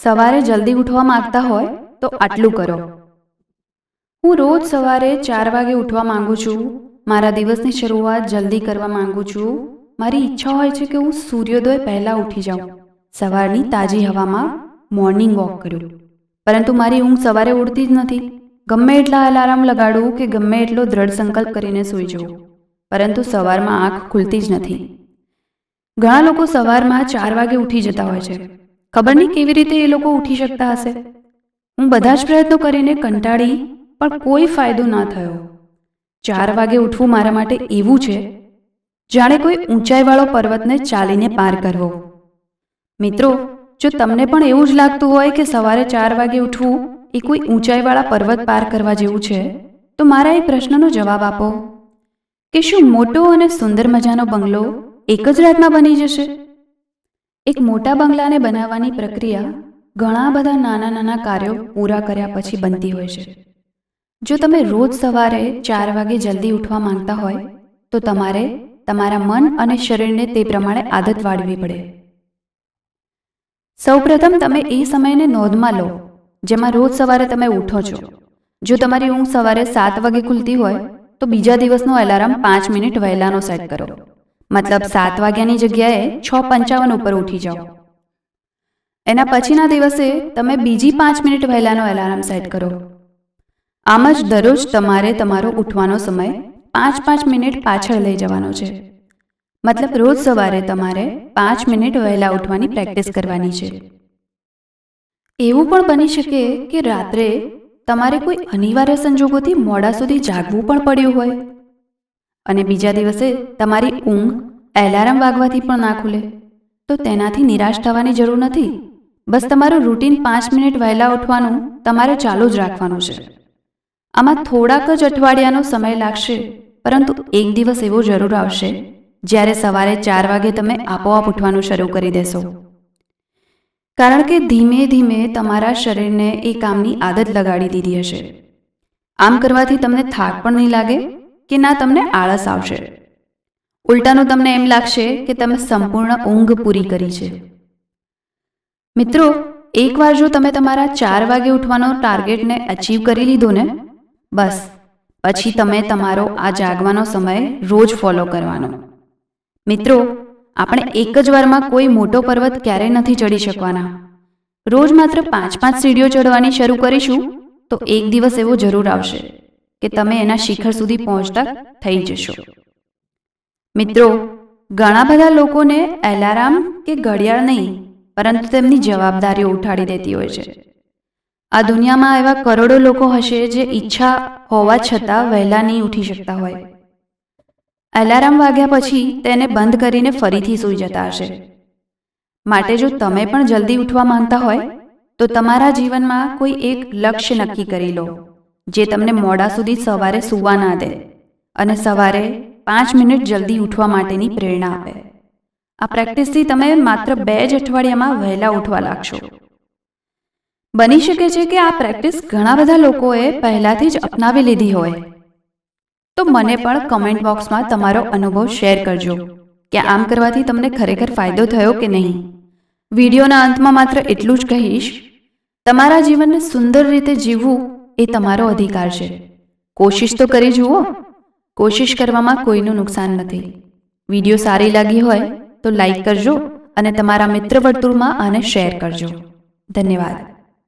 સવારે જલ્દી ઉઠવા માંગતા હોય તો આટલું કરો. હું રોજ સવારે ચાર વાગે ઉઠવા માંગુ છું. મારા દિવસની શરૂઆત જલ્દી કરવા માંગુ છું. મારી ઈચ્છા હોય છે કે હું સૂર્યોદય પહેલાં ઉઠી જાઉં. સવારની તાજી હવામાં મોર્નિંગ વોક કરું. પરંતુ મારી ઊંઘ સવારે ઉડતી જ નથી. ગમે એટલા અલાર્મ લગાડું કે ગમે એટલો દ્રઢ સંકલ્પ કરીને સૂઈ જવું પરંતુ સવારમાં આંખ ખુલતી જ નથી. ઘણા લોકો સવારમાં ચાર વાગે ઉઠી જતા હોય છે. ખબર નહીં કેવી રીતે એ લોકો ઉઠી શકતા હશે? હું બધા જ પ્રયત્નો કરીને કંટાળી, પણ કોઈ ફાયદો ના થયો. ચાર વાગે ઉઠવું મારા માટે એવું છે, જાણે કોઈ ઊંચાઈવાળો પર્વતને ચાલીને પાર કરવો. મિત્રો, જો તમને પણ એવું જ લાગતું હોય કે સવારે ચાર વાગે ઉઠવું એ કોઈ ઊંચાઈવાળા પર્વત પાર કરવા જેવું છે, તો મારા એ પ્રશ્નનો જવાબ આપો. કે શું મોટો અને સુંદર મજાનો બંગલો એક જ રાતમાં બની જશે? એક મોટા બંગલાને બનાવવાની પ્રક્રિયા ઘણા બધા નાના નાના કાર્યો પૂરા કર્યા પછી બનતી હોય છે. જો તમે રોજ સવારે ચાર વાગે જલ્દી ઉઠવા માંગતા હોય, તો તમારે તમારા મન અને શરીરને તે પ્રમાણે આદત વાળવી પડે. સૌપ્રથમ તમે એ સમયને નોંધમાં લો, જેમાં રોજ સવારે તમે ઉઠો છો. જો તમારી ઊંઘ સવારે સાત વાગે ખુલતી હોય, તો બીજા દિવસનો એલાર્મ પાંચ મિનિટ વહેલાનો સેટ કરો. મતલબ સાત વાગ્યાની જગ્યાએ છ પંચાવન ઉપર ઉઠી જાઓ. એના પછીના દિવસે તમે બીજી પાંચ મિનિટ વહેલાનો એલાર્મ સેટ કરો. આમ જ દરરોજ તમારે તમારો ઉઠવાનો સમય પાંચ પાંચ મિનિટ પાછળ લઈ જવાનો છે. મતલબ રોજ સવારે તમારે પાંચ મિનિટ વહેલા ઉઠવાની પ્રેક્ટિસ કરવાની છે. એવું પણ બની શકે કે રાત્રે તમારે કોઈ અનિવાર્ય સંજોગોથી મોડા સુધી જાગવું પણ પડ્યું હોય. અને બીજા દિવસે તમારી ઊંઘ એલાર્મ વાગવાથી પણ ના ખુલે. તો તેનાથી નિરાશ થવાની જરૂર નથી. બસ તમારું રૂટીન પાંચ મિનિટ વહેલા ઉઠવાનું તમારે ચાલુ જ રાખવાનું છે. આમાં થોડાક જ અઠવાડિયાનો સમય લાગશે, પરંતુ એક દિવસ એવો જરૂર આવશે, જ્યારે સવારે ચાર વાગે તમે આપોઆપ ઉઠવાનું શરૂ કરી દેશો. કારણ કે ધીમે ધીમે તમારા શરીરને એ કામની આદત લગાડી દીધી હશે. આમ કરવાથી તમને થાક પણ નહીં લાગે કે ના તમને આળસ આવશે. ઉલટાનું તમને એમ લાગશે કે તમે સંપૂર્ણ ઊંઘ પૂરી કરી છે. મિત્રો, એકવાર જો તમે તમારા ચાર વાગે ઉઠવાનો ટાર્ગેટને અચીવ કરી લીધો ને, બસ, પછી તમે તમારો આ જાગવાનો સમય રોજ ફોલો કરવાનો. મિત્રો, આપણે એક જ વારમાં કોઈ મોટો પર્વત ક્યારેય નથી ચડી શકવાના. રોજ માત્ર પાંચ પાંચ સીડીઓ ચડવાની શરૂ કરીશું, તો એક દિવસ એવો જરૂર આવશે. કે તમે એના શિખર સુધી પહોંચતા થઈ જશો. મિત્રો ઘણા બધા લોકોને એલાર્મ કે ઘડિયાળ નહીં પરંતુ તેમની જવાબદારીઓ ઉઠાડી દેતી હોય છે. આ દુનિયામાં એવા કરોડો લોકો હશે જે ઈચ્છા હોવા છતાં વહેલા નહીં ઉઠી શકતા હોય. એલાર્મ વાગ્યા પછી તેને બંધ કરીને ફરીથી સૂઈ જતા હશે. માટે જો તમે પણ જલ્દી ઉઠવા માંગતા હોય તો તમારા જીવનમાં કોઈ એક લક્ષ્ય નક્કી કરી લો. જે તમને મોડા સુધી સવારે સૂવા ના દે અને સવારે પાંચ મિનિટ જલ્દી ઉઠવા માટેની પ્રેરણા આપે. આ પ્રેક્ટિસથી તમે માત્ર બે જ અઠવાડિયામાં વહેલા ઉઠવા લાગશો. બની શકે છે કે આ પ્રેક્ટિસ ઘણા બધા લોકોએ પહેલાથી જ અપનાવી લીધી હોય. તો મને પણ કમેન્ટ બોક્સમાં તમારો અનુભવ શેર કરજો કે આમ કરવાથી તમને ખરેખર ફાયદો થયો કે નહીં? વિડીયોના અંતમાં માત્ર એટલું જ કહીશ. તમારા જીવનને સુંદર રીતે જીવવું એ તમારો અધિકાર છે. કોશિશ તો કરી જુઓ. કોશિશ કરવામાં કોઈનું નુકસાન નથી. વીડિયો સારી લાગી હોય તો લાઈક કરજો અને તમારા મિત્ર વર્તુળમાં આને શેર કરજો. ધન્યવાદ.